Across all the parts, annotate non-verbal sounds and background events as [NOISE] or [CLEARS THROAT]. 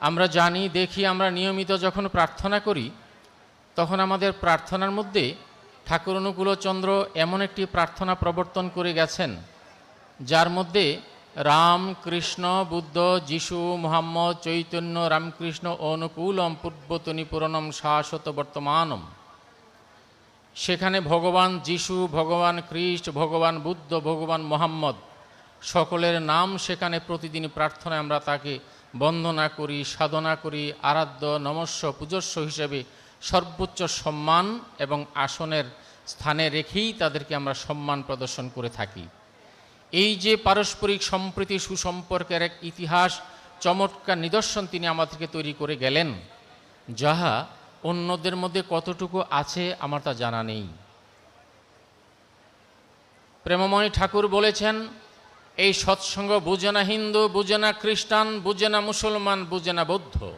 আমরা জানি, দেখি, আমরা নিয়মিত যখন প্রার্থনা করি, তখন আমাদের প্রার্থনার মধ্যে ঠাকুর অনুকূলচন্দ্র এমন একটি প্রার্থনা প্রবর্তন করে গেছেন, যার মধ্যে রাম কৃষ্ণ বুদ্ধ যিশু মোহাম্মদ চৈতন্য রামকৃষ্ণ অনুকূলম পূর্বতনী পুরনম শাশ্বত বর্তমানম। সেখানে ভগবান যিশু, ভগবান খ্রিস্ট, ভগবান বুদ্ধ, ভগবান মোহাম্মদ, সকলের নাম সেখানে প্রতিদিন প্রার্থনায় আমরা তাকে বন্দনা করি, সাধনা করি, আরাধ্য, নমস্য, পূজস্য হিসেবে সর্বোচ্চ সম্মান এবং আসনের স্থানে রেখেই তাদেরকে আমরা সম্মান প্রদর্শন করে থাকি। এই যে পারস্পরিক সম্প্রীতি, সুসম্পর্কের এক ইতিহাস, চমৎকার নিদর্শন তিনি আমাদেরকে তৈরি করে গেলেন, যাহা অন্যদের মধ্যে কতটুকু আছে আমার তা জানা নেই। প্রেমময় ঠাকুর বলেছেন এই সৎসঙ্গ বুঝে না হিন্দু বুঝে না খ্রিস্টান বুঝে না মুসলমান বুঝে না বৌদ্ধ।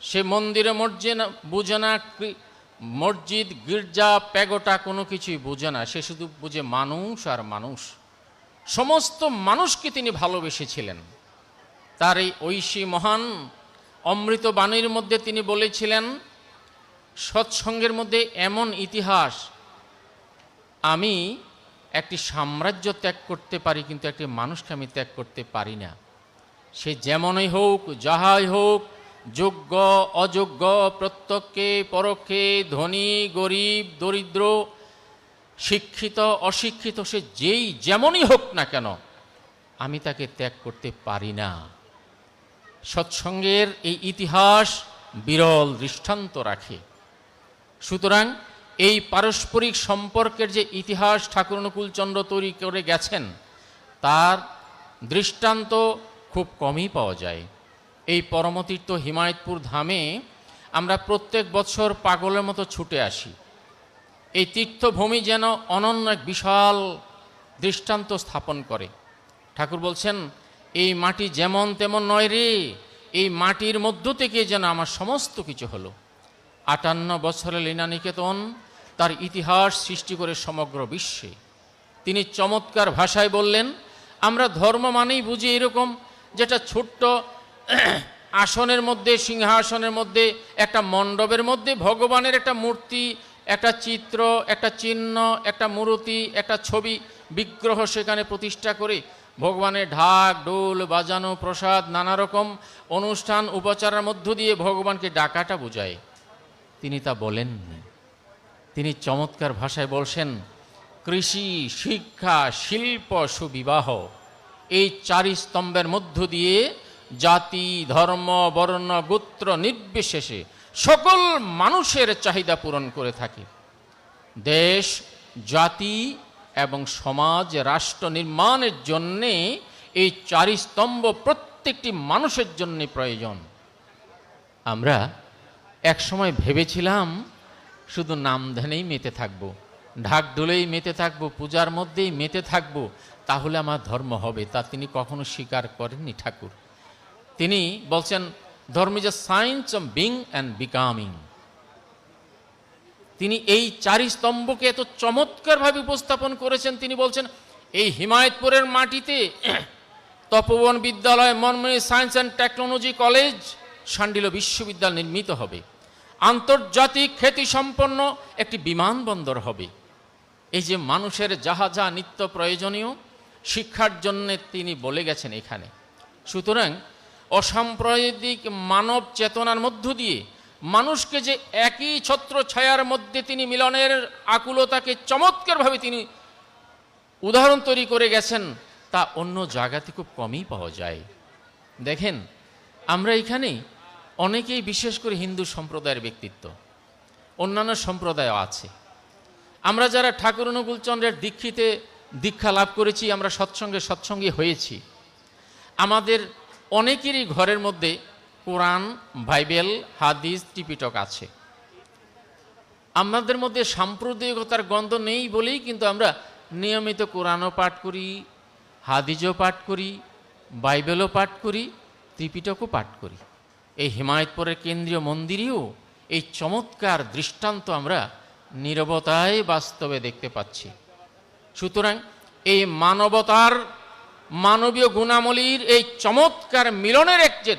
সে মন্দিরে মসজিদ বুঝে না মসজিদ, গির্জা, প্যাগোটা কোনো কিছুই বুঝে না সে শুধু বুঝে মানুষ আর মানুষ। সমস্ত মানুষকে তিনি ভালোবেসেছিলেন। তার এই ঐশী মহান অমৃত বাণীর মধ্যে তিনি বলেছিলেন, সৎসঙ্গের মধ্যে এমন ইতিহাস, আমি একটি সাম্রাজ্য ত্যাগ করতে পারি, কিন্তু একটি মানুষকে আমি ত্যাগ করতে পারি না। সে যেমনই হোক, যাহাই হোক, যোগ্য, অযোগ্য, প্রত্যক্ষে, পরোক্ষে, ধনী, গরিব, দরিদ্র, শিক্ষিত, অশিক্ষিত, সে যেই যেমনই হোক না কেন, আমি তাকে ত্যাগ করতে পারি না। সৎসঙ্গের এই ইতিহাস বিরল দৃষ্টান্ত রাখে। সুতরাং এই পারস্পরিক সম্পর্কের যে ইতিহাস ঠাকুর অনুকূলচন্দ্র তৈরি করে গেছেন, তার দৃষ্টান্ত খুব কমই পাওয়া যায়। এই পরমতীর্থ হিমায়তপুর ধামে আমরা প্রত্যেক বছর পাগলের মতো ছুটে আসি। এই তীর্থভূমি যেন অনন্য এক বিশাল দৃষ্টান্ত স্থাপন করে। ঠাকুর বলছেন, এই মাটি যেমন তেমন নয় রে, এই মাটির মধ্য থেকে যেন আমার সমস্ত কিছু হলো। আটান্ন বছরের লীনা নিকেতন তার ইতিহাস সৃষ্টি করে সমগ্র বিশ্বে। তিনি চমৎকার ভাষায় বললেন, আমরা ধর্ম মানেই বুঝি এরকম যেটা ছোট্ট আসনের মধ্যে, সিংহাসনের মধ্যে, একটা মণ্ডপের মধ্যে, ভগবানের একটা মূর্তি, একটা চিত্র, একটা চিহ্ন, একটা মূর্তি, একটা ছবি বিগ্রহ সেখানে প্রতিষ্ঠা করে ভগবানের ঢাক ডোল বাজানো, প্রসাদ, নানা রকম অনুষ্ঠান, উপাচারের মধ্য দিয়ে ভগবানকে ডাকাটা বোঝায়। তিনি তা বলেননি। তিনি চমৎকার ভাষায় বলছেন, কৃষি, শিক্ষা, শিল্প, সুবিবাহ, এই চারি স্তম্ভের মধ্য দিয়ে জাতি, ধর্ম, বর্ণ, গোত্র নির্বিশেষে সকল মানুষের চাহিদা পূরণ করে থাকে। দেশ, জাতি এবং সমাজ, রাষ্ট্র নির্মাণের জন্যে এই চারি স্তম্ভ প্রত্যেকটি মানুষের জন্যে প্রয়োজন। আমরা একসময় ভেবেছিলাম শুধু নাম ধ্যানেই মেতে থাকব, ঢাক ডোলেই মেতে থাকব, পূজার মধ্যেই মেতে থাকব, তাহলে আমার ধর্ম হবে, তা তিনি কখনো স্বীকার করেননি ঠাকুর। তিনি বলছেন, dharma is a science of being and becoming. তিনি এই চারি স্তম্ভকে এত চমৎকারভাবে উপস্থাপন করেছেন, তিনি বলছেন, এই হিমায়তপুরের মাটিতে [CLEARS THROAT] তপবন বিদ্যালয় Monmoni science and technology college Shandil বিশ্ববিদ্যালয় নির্মিত হবে। আন্তর্জাতিক খ্যাতিসম্পন্ন একটি বিমানবন্দর হবে। এই যে মানুষের যাহা যা নিত্য প্রয়োজনীয়, শিক্ষার জন্যে তিনি বলে গেছেন এখানে। সুতরাং অসাম্প্রদায়িক মানব চেতনার মধ্য দিয়ে মানুষকে যে একই ছত্র ছায়ার মধ্যে তিনি মিলনের আকুলতাকে চমৎকারভাবে তিনি উদাহরণ তৈরি করে গেছেন, তা অন্য জায়গাতে খুব কমই পাওয়া যায়। দেখেন, আমরা এখানে অনেকেই বিশেষ করে হিন্দু সম্প্রদায়ের ব্যক্তিত্ব। অন্যান্য সম্প্রদায়ও আছে। আমরা যারা ঠাকুর অনুকূলচন্দ্রের দীক্ষিতে দীক্ষা লাভ করেছি, আমরা সৎসঙ্গে সৎসঙ্গী হয়েছি। আমাদের অনেকেরই ঘরের মধ্যে কোরআন, বাইবেল, হাদিস টিপিটক আছে। আমাদের মধ্যে সাম্প্রদায়িকতার গন্ধ নেই বলেই কিন্তু আমরা নিয়মিত কোরআনও পাঠ করি হাদিজও পাঠ করি, বাইবেলও পাঠ করি, ত্রিপিটকও পাঠ করি। এই হিমায়তপুরের কেন্দ্রীয় মন্দিরেও এই চমৎকার দৃষ্টান্ত আমরা নিরবতায় বাস্তবে দেখতে পাচ্ছি। সুতরাং এই মানবতার মানবীয় গুণাবলীর এই চমৎকার মিলনের এক যে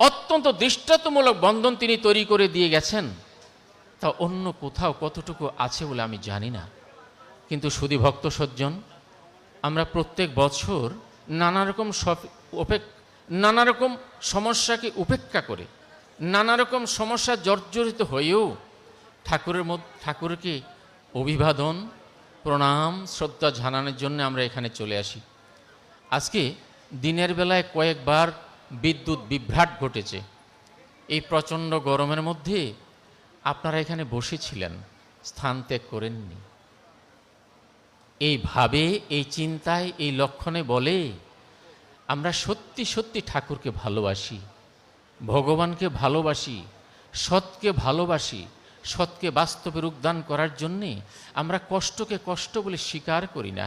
অত্যন্ত দৃষ্টান্তমূলক বন্ধন তিনি তৈরি করে দিয়ে গেছেন, তা অন্য কোথাও কতটুকু আছে বলে আমি জানি না। কিন্তু সুদী ভক্ত সজ্জন, আমরা প্রত্যেক বছর নানা রকম উপেক নানা রকম সমস্যাকে উপেক্ষা করে নানা রকম সমস্যা জর্জরিত হয়েও ঠাকুরের মধ্যে, ঠাকুরকে অভিবাদন, প্রণাম, শ্রদ্ধা জানানোর জন্য আমরা এখানে চলে আসি। আজকে দিনের বেলায় কয়েকবার বিদ্যুৎ বিভ্রাট ঘটেছে। এই প্রচণ্ড গরমের মধ্যে আপনারা এখানে বসেছিলেন, স্থান ত্যাগ করেননি। এই ভাবে, এই চিন্তায়, এই লক্ষণে বলে আমরা সত্যি সত্যি ঠাকুরকে ভালোবাসি, ভগবানকে ভালোবাসি, সৎকে ভালোবাসি, সৎকে বাস্তবে রূপদান করার জন্যে আমরা কষ্টকে কষ্ট বলে স্বীকার করি না।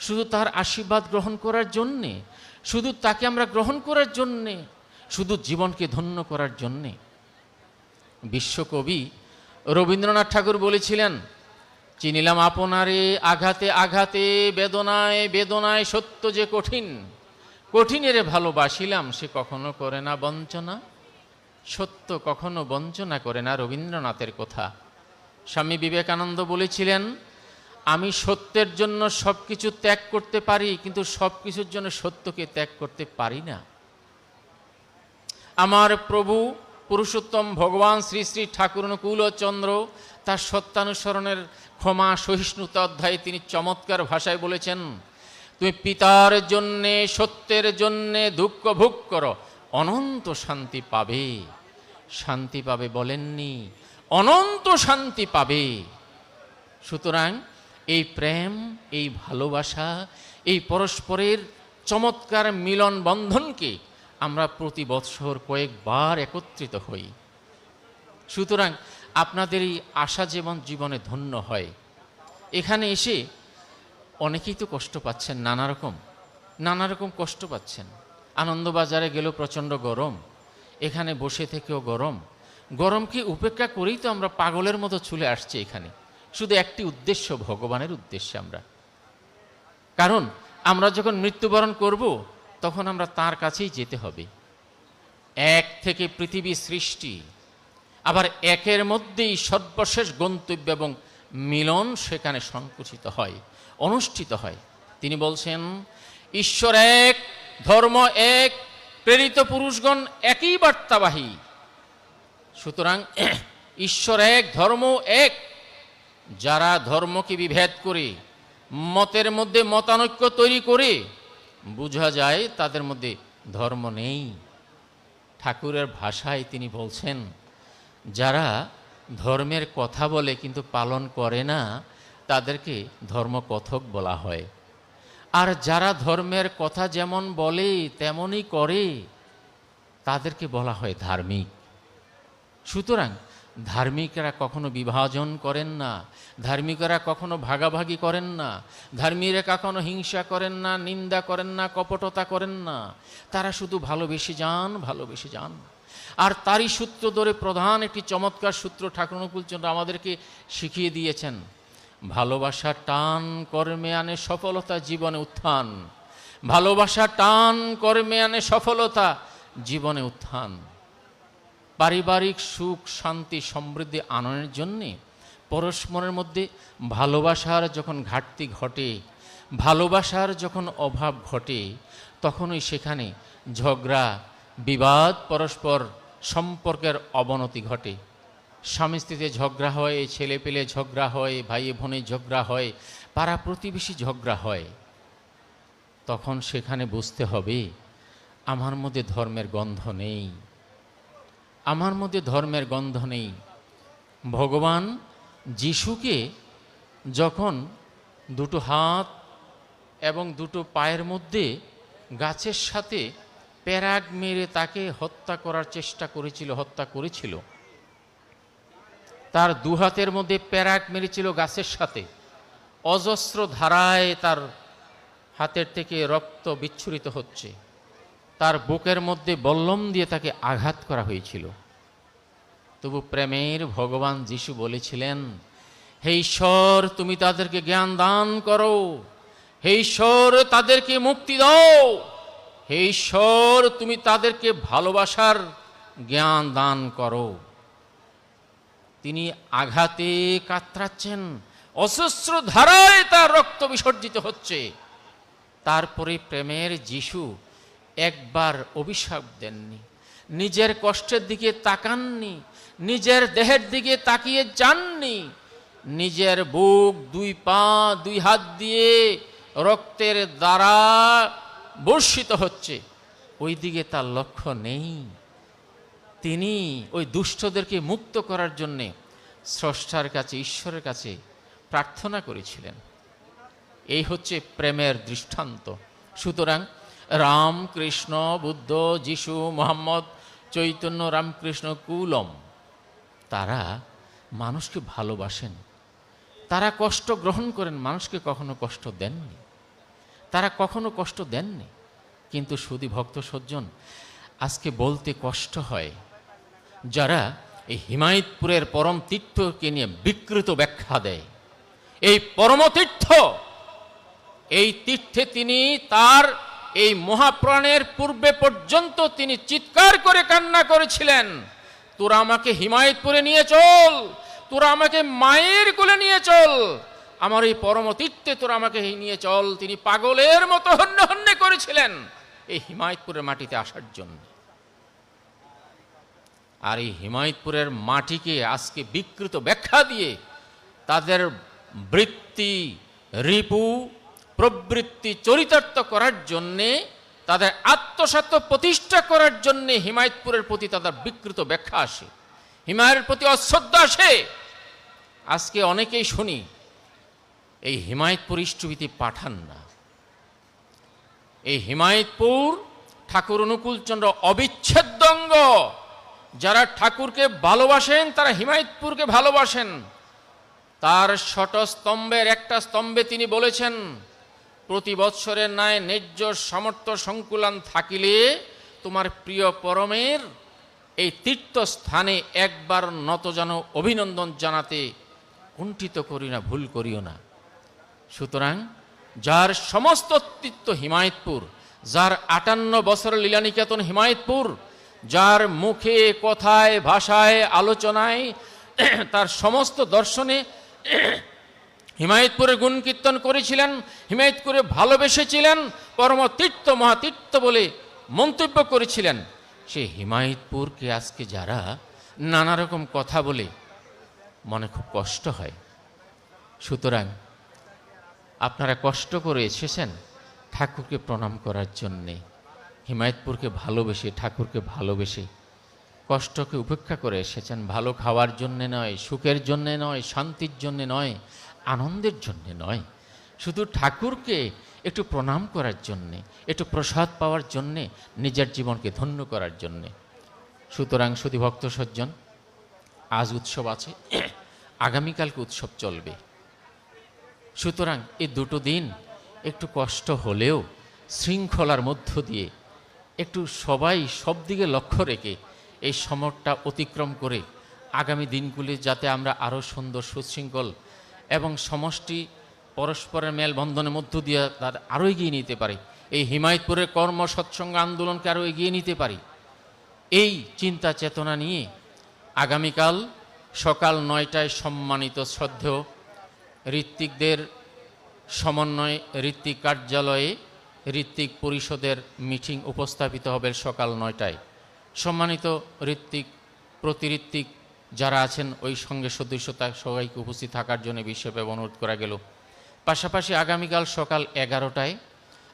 শুধু তার আশীর্বাদ গ্রহণ করার জন্যে, শুধু তাকে আমরা গ্রহণ করার জন্যে, শুধু জীবনকে ধন্য করার জন্যে। বিশ্বকবি রবীন্দ্রনাথ ঠাকুর বলেছিলেন, চিনিলাম আপনারে আঘাতে আঘাতে, বেদনায় বেদনায় সত্য যে কঠিন কঠিনেরে ভালোবাসিলাম, সে কখনো করে না বঞ্চনা। সত্য, কখনো বঞ্চনা করে না রবীন্দ্রনাথের কথা। স্বামী বিবেকানন্দ বলেছিলেন, আমি সত্যের জন্য সব কিছু ত্যাগ করতে পারি, কিন্তু সব কিছুর জন্য সত্যকে ত্যাগ করতে পারি না। আমার প্রভু পুরুষোত্তম ভগবান শ্রী শ্রী ঠাকুর চন্দ্র তার সত্যানুসরণের ক্ষমা সহিষ্ণুতা অধ্যায়ে তিনি চমৎকার ভাষায় বলেছেন তুমি পিতার জন্যে, সত্যের জন্যে দুঃখ ভোগ করো, অনন্ত শান্তি পাবে। শান্তি পাবে বলেননি, অনন্ত শান্তি পাবে। সুতরাং এই প্রেম, এই ভালোবাসা, এই পরস্পরের চমৎকার মিলন বন্ধনকে আমরা প্রতি বৎসর কয়েকবার একত্রিত হই। সুতরাং আপনাদের এই আশা যেমন জীবনে ধন্য হয়, এখানে এসে অনেকেই তো কষ্ট পাচ্ছেন, নানা রকম। নানা রকম কষ্ট পাচ্ছেন। আনন্দবাজারে গেলেও প্রচণ্ড গরম। এখানে বসে থেকেও গরম। গরমকে উপেক্ষা করেই তো আমরা পাগলের মতো চলে আসছি এখানে। শুধু একটি উদ্দেশ্য, ভগবানের উদ্দেশ্যে আমরা। কারণ, আমরা যখন মৃত্যুবরণ করব, তখন আমরা তার কাছেই যেতে হবে। এক থেকে পৃথিবী সৃষ্টি। আবার একের মধ্যেই সর্বশেষ গন্তব্য এবং মিলন সেখানে সংকুচিত হয়। অনুষ্ঠিত হয়। তিনি বলছেন, ঈশ্বর এক, ধর্ম এক, প্রেরিত পুরুষগণ একই বার্তাবাহী। সুতরাং [CLEARS THROAT] ঈশ্বর এক, ধর্ম এক। যারা ধর্মকে বিভেদ করে, মতের মধ্যে মতানৈক্য তৈরি করে, বোঝা যায় তাদের মধ্যে ধর্ম নেই। ঠাকুরের ভাষায় তিনি বলছেন, যারা ধর্মের কথা বলে কিন্তু পালন করে না তাদেরকে ধর্মকথক বলা হয়। আর যারা ধর্মের কথা যেমন বলে, তেমনই করে, তাদেরকে বলা হয় ধার্মিক। সুতরাং ধার্মিকরা কখনো বিভাজন করেন না, ধার্মিকরা কখনো ভাগাভাগি করেন না ধার্মীরা কখনো হিংসা করেন না, নিন্দা করেন না, কপটতা করেন না। তারা শুধু ভালোবেসে যান ভালোবেসে যান। আর তারই সূত্র ধরে প্রধান একটি চমৎকার সূত্র ঠাকুরনুকুলচন্দ্র আমাদেরকে শিখিয়ে দিয়েছেন। ভালোবাসা টান কর্মে আনে সফলতা, জীবনে উত্থান। ভালোবাসা টান কর্মে আনে সফলতা, জীবনে উত্থান। পারিবারিক সুখ, শান্তি, সমৃদ্ধি আনয়নের জন্যে পরস্পরের মধ্যে ভালোবাসার যখন ঘাটতি ঘটে, ভালোবাসার যখন অভাব ঘটে, তখনই সেখানে ঝগড়া, বিবাদ, পরস্পর সম্পর্কের অবনতি ঘটে। স্বামী স্ত্রীতে ঝগড়া হয়, ছেলে পেলে ঝগড়া হয়, ভাই বোনে ঝগড়া হয়, পাড়া প্রতিবেশী ঝগড়া হয়, তখন সেখানে বুঝতে হবে, আমার মধ্যে ধর্মের গন্ধ নেই। আমার মধ্যে ধর্মের গন্ধ নেই। ভগবান যিশুকে যখন দুটো হাত এবং দুটো পায়ের মধ্যে গাছের সাথে প্যারাগ মেরে তাকে হত্যা করার চেষ্টা করেছিল, হত্যা করেছিল তার দু হাতের মধ্যে প্যারাগ মেরেছিল গাছের সাথে। অজস্র ধারায় তার হাতের থেকে রক্ত বিচ্ছুরিত হচ্ছে। তার বুকের মধ্যে বল্লম দিয়ে তাকে আঘাত করা হয়েছিল। তবু প্রেমের ভগবান যিশু বলেছিলেন, হে ঈশ্বর, তুমি তাদেরকে জ্ঞান দান করো। হে ঈশ্বর, তাদেরকে মুক্তি দাও। হে ঈশ্বর, তুমি তাদেরকে ভালোবাসার জ্ঞান দান করো। তিনি আঘাতে কাতরাচ্ছেন। অসস্র ধারায় তার রক্ত বিসর্জিত হচ্ছে। তারপরে প্রেমের যিশু একবার অভিশাপ দেননি। নিজের কষ্টের দিকে তাকাননি, নিজের দেহের দিকে তাকিয়ে যাননি। নিজের বুক দুই পা, দুই হাত দিয়ে রক্তের দ্বারা বর্ষিত হচ্ছে। ওই দিকে তার লক্ষ্য নেই। তিনি ওই দুষ্টদেরকে মুক্ত করার জন্যে স্রষ্টার কাছে, ঈশ্বরের কাছে প্রার্থনা করেছিলেন। এই হচ্ছে প্রেমের দৃষ্টান্ত। সুতরাং রাম কৃষ্ণ বুদ্ধ, যিশু, মোহাম্মদ, চৈতন্য, রামকৃষ্ণ, কুলম, তারা মানুষকে ভালোবাসেন। তারা কষ্ট গ্রহণ করেন, মানুষকে কখনো কষ্ট দেননি। তারা কখনো কষ্ট দেননি। কিন্তু সুদী ভক্ত সজ্জন, আজকে বলতে কষ্ট হয়। যারা এই হিমায়তপুরের পরম তীর্থকে নিয়ে বিকৃত ব্যাখ্যা দেয়। এই পরম তীর্থ, এই তীর্থে তিনি তার এই মহাপ্রাণের পূর্বে পর্যন্ত তিনি চিৎকার করে কান্না করেছিলেন, তোরা আমাকে হিমায়তপুরে নিয়ে চল, তোরা আমাকে মায়ের কোলে নিয়ে চল, আমার এই পরম তীর্থে তোরা আমাকে নিয়ে চল। তিনি পাগলের মতো হন্য হন্যে করেছিলেন এই হিমায়তপুরের মাটিতে আসার জন্য। আর এই হিমায়তপুরের মাটিকে আজকে বিকৃত ব্যাখ্যা দিয়ে তাদের বৃত্তি, রিপু, প্রবৃত্তি চরিতার্থ করার জন্যে, তাদের আত্মসাত্ম প্রতিষ্ঠা করার জন্যে হিমায়তপুরের প্রতি তাদের বিকৃত ব্যাখ্যা আসে। হিমায়ের প্রতি অশ্রদ্ধা আসে। আজকে অনেকেই শুনি, এই হিমায়তপুর ইষ্টভীতি পাঠান না। এই হিমায়তপুর ঠাকুর অনুকূলচন্দ্র অবিচ্ছেদ্য অঙ্গ। যারা ঠাকুরকে ভালোবাসেন, তারা হিমায়তপুরকে ভালোবাসেন। তার শট স্তম্ভের একটা স্তম্ভে তিনি বলেছেন, প্রতি বৎসরের ন্যায়, ন্যায্য, সামর্থ্য, সংকুলান থাকিলে তোমার প্রিয় পরমের এই তীর্থস্থানে একবার নত যেন অভিনন্দন জানাতে কুণ্ঠিত করি না, ভুল করিও না। সুতরাং যার সমস্ত অস্তিত্ব হিমায়তপুর, যার আটান্ন বছর লীলানিকেতন হিমায়তপুর যার মুখে, কথায়, ভাষায়, আলোচনায়, [CLEARS THROAT] তার সমস্ত দর্শনে [CLEARS THROAT] হিমায়তপুরের গুণ কীর্তন করেছিলেন, হিমায়তপুরে ভালোবেসেছিলেন পরম তীর্থ মহাতীর্থ বলে মন্তব্য করেছিলেন। সে হিমায়তপুরকে আজকে যারা নানা রকম কথা বলে, মনে খুব কষ্ট হয়। সুতরাং আপনারা কষ্ট করে এসেছেন ঠাকুরকে প্রণাম করার জন্যে। হিমায়তপুরকে ভালোবেসে, ঠাকুরকে ভালোবেসে, কষ্টকে উপেক্ষা করে এসেছেন। ভালো খাওয়ার জন্যে নয়, সুখের জন্যে নয়, শান্তির জন্যে নয়, আনন্দের জন্যে নয়। শুধু ঠাকুরকে একটু প্রণাম করার জন্যে, একটু প্রসাদ পাওয়ার জন্যে, নিজের জীবনকে ধন্য করার জন্যে। সুতরাং শুধু ভক্ত সজ্জন, আজ উৎসব আছে, [CLEARS THROAT] আগামীকালকে উৎসব চলবে। সুতরাং এই দুটো দিন একটু কষ্ট হলেও শৃঙ্খলার মধ্য দিয়ে একটু সবাই সব দিকে লক্ষ্য রেখে এই সমরটা অতিক্রম করে আগামী দিনগুলি যাতে আমরা আরও সুন্দর, সুশৃঙ্খল এবং সমষ্টি পরস্পরের মেলবন্ধনের মধ্য দিয়ে তার আরও এগিয়ে নিতে পারি। এই হিমায়তপুরের কর্ম সৎসঙ্গ আন্দোলনকে আরও এগিয়ে নিতে পারি। এই চিন্তা চেতনা নিয়ে আগামীকাল সকাল নয়টায় সম্মানিত শ্রদ্ধেয় ঋত্বিকদের সমন্বয়ে ঋত্বিক কার্যালয়ে ঋত্বিক পরিষদের মিটিং উপস্থাপিত হবে সকাল নয়টায়। সম্মানিত ঋত্বিক, প্রতিঋত্বিক যারা আছেন, ওই সঙ্গে সদস্যতা সবাইকে উপস্থিত থাকার জন্য বিশ্বব্যাপী অনুরোধ করা গেল। পাশাপাশি আগামীকাল সকাল এগারোটায়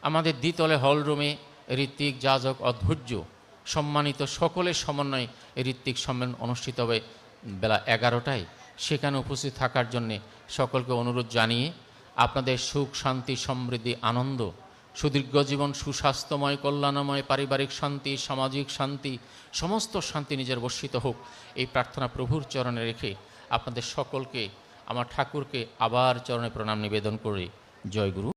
আমাদের দ্বিতলে হলরুমে ঋত্বিক যাজক অধৈর্য সম্মানিত সকলের সমন্বয়ে ঋত্বিক সম্মেলন অনুষ্ঠিত হবে বেলা এগারোটায়। সেখানে উপস্থিত থাকার জন্যে সকলকে অনুরোধ জানিয়ে আপনাদের সুখ, শান্তি, সমৃদ্ধি, আনন্দ সুদীর্ঘ জীবন, সুস্বাস্থ্যময়, কল্যাণময়, পারিবারিক শান্তি, সামাজিক শান্তি, সমস্ত শান্তি নিজের বর্ষিত হোক, এই প্রার্থনা প্রভুর চরণে রেখে আপনাদের সকলকে, আমার ঠাকুরকে আবার চরণে প্রণাম নিবেদন করে। জয়গুরু